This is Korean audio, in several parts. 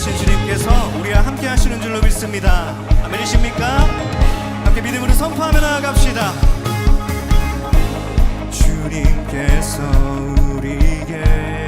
전능하신 주님께서 우리와 함께 하시는 줄로 믿습니다. 아멘이십니까? 함께 믿음으로 선포하며 나아갑시다. 주님께서 우리에게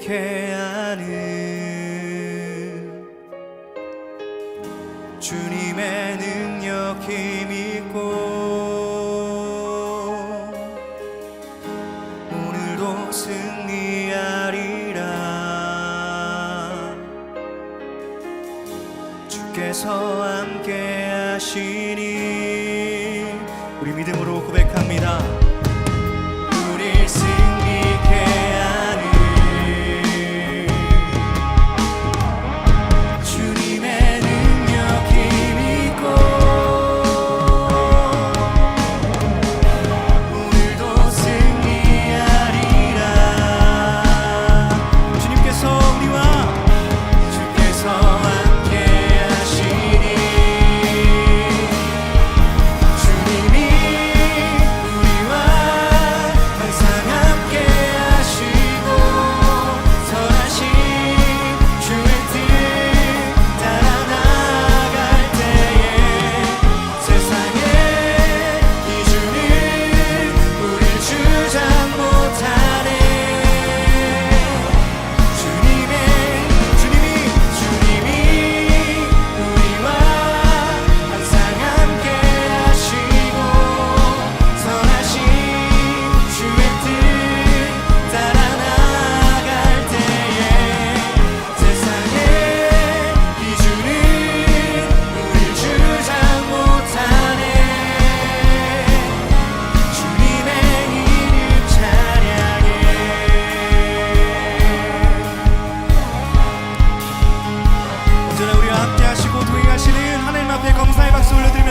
지게 하는 주님의 능력 힘있고 오늘도 승리하리라. 주께서 함께 하시니 우리 믿음으로 고백합니다. 우리 시 Najlepszym z najlepszym ludzi